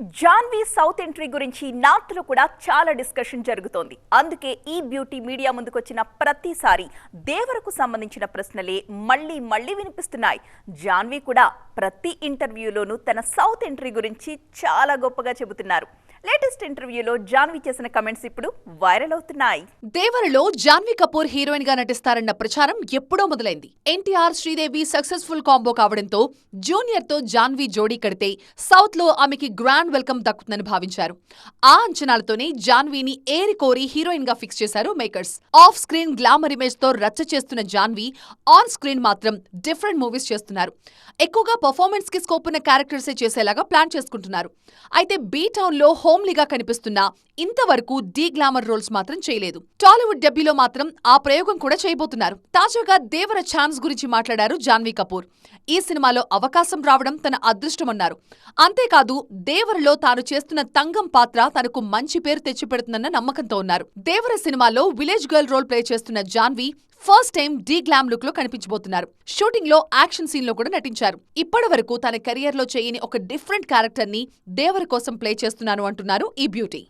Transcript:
Janhvi south entry గురించి నార్త్లో కూడా చాలా డిస్కషన్ జరుగుతోంది. అందుకే ఈ బ్యూటీ మీడియా ముందుకొచ్చిన ప్రతిసారి దేవరకు సంబంధించిన ప్రశ్నలే మళ్ళీ మళ్ళీ వినిపిస్తున్నాయి. జాన్వీ కూడా ప్రతి ఇంటర్వ్యూలోనూ తన సౌత్ ఎంట్రీ గురించి చాలా గొప్పగా చెబుతున్నారు. లేటెస్ట్ ఇంటర్వ్యూలో జాన్వి చేసిన కమెంట్స్ ఇప్పుడు వైరల్ అవుతున్నాయి. దేవరలో జాన్వీ కపూర్ హీరోయిన్గా నటిస్తారన్న ప్రచారం ఎప్పుడో మొదలైంది. ఎన్టీఆర్ శ్రీదేవి సక్సెస్ఫుల్ కాంబో కావడంతో జూనియర్తో జాన్వీ జోడీ కడితే సౌత్లో ఆమెకి గ్రాండ్ వెల్కమ్ దక్కుతుందని భావించారు. ఆ అంచనాలతోనే జాన్వీని ఏరి కోరి హీరోయిన్గా ఫిక్స్ చేశారు మేకర్స్. ఆఫ్ స్క్రీన్ గ్లామర్ ఇమేజ్తో రచ్చ చేస్తున్న జాన్వి ఆన్ స్క్రీన్ మాత్రం డిఫరెంట్ మూవీస్ చేస్తున్నారు. ఎక్కువగా పర్ఫార్మెన్స్కి స్కోప్ ఉన్న క్యారెక్టర్సే చేసేలాగా ప్లాన్ చేసుకుంటున్నారు. అయితే బీ టౌన్లో హోమ్లీగా కనిపిస్తున్న ఇంతవరకు డీ గ్లామర్ రోల్స్ మాత్రం చేయలేదు. టాలీవుడ్ డెబ్యూలో మాత్రం ఆ ప్రయోగం కూడా చేయబోతున్నారు. తాజాగా దేవర ఛాన్స్ గురించి మాట్లాడారు జాన్వీ కపూర్. ఈ సినిమాలో అవకాశం రావడం తన అదృష్టమన్నారు. అంతేకాదు దేవరలో తాను చేస్తున్న తంగం పాత్ర తనకు మంచి పేరు తెచ్చిపెడుతుందన్న నమ్మకంతో ఉన్నారు. దేవర సినిమాలో విలేజ్ గర్ల్ రోల్ ప్లే చేస్తున్న Janhvi first time de glam లుక్లో కనిపించబోతున్నారు. షూటింగ్లో యాక్షన్ సీన్లో కూడా నటించారు. ఇప్పటి వరకు తన కెరియర్లో చేయని ఒక డిఫరెంట్ క్యారెక్టర్ని దేవర కోసం ప్లే చేస్తున్నాను అంటున్నారు ఈ బ్యూటీ.